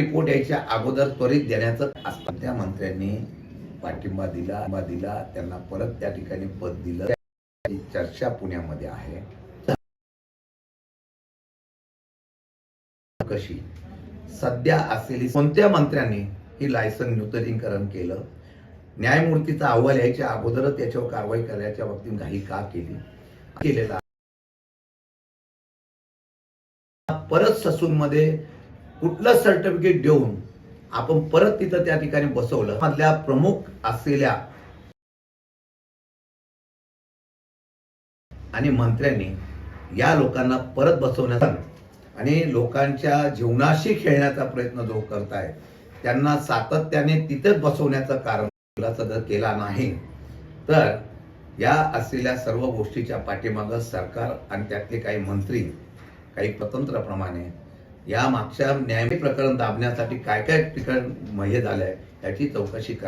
Report यायच्या अगोदर त्वरित देण्याचं असतं. त्या मंत्र्यांनी पाठिंबा दिला दिला त्यांना परत त्या ठिकाणी पद दिलं. चर्चा पुण्यामध्ये आहे. कशी? सध्या असलेली कोणत्या मंत्र्यांनी ही लायसन नूतनीकरण केलं? न्यायमूर्तीचा अहवाल यायच्या अगोदरच त्याच्यावर कारवाई करण्याच्या बाबतीत घाई का केली? केलेला. परत ससूनमध्ये कुठलं सर्टिफिकेट देऊन आपण परत तिथं त्या ठिकाणी बसवलं मधल्या प्रमुख असलेल्या आणि मंत्र्यांनी या लोकांना परत बसवण्याचा आणि लोकांच्या जीवनाशी खेळण्याचा प्रयत्न जो करताय त्यांना सातत्याने तिथेच बसवण्याचं कारण जर केला नाही. तर या असलेल्या सर्व गोष्टीच्या पाठीमागं सरकार आणि त्यातले काही मंत्री काही स्वतंत्रप्रमाणे या मागच्या न्यायालय प्रकरण दाबण्यासाठी काय काय ठिकाण मह्य झालंय याची चौकशी करा.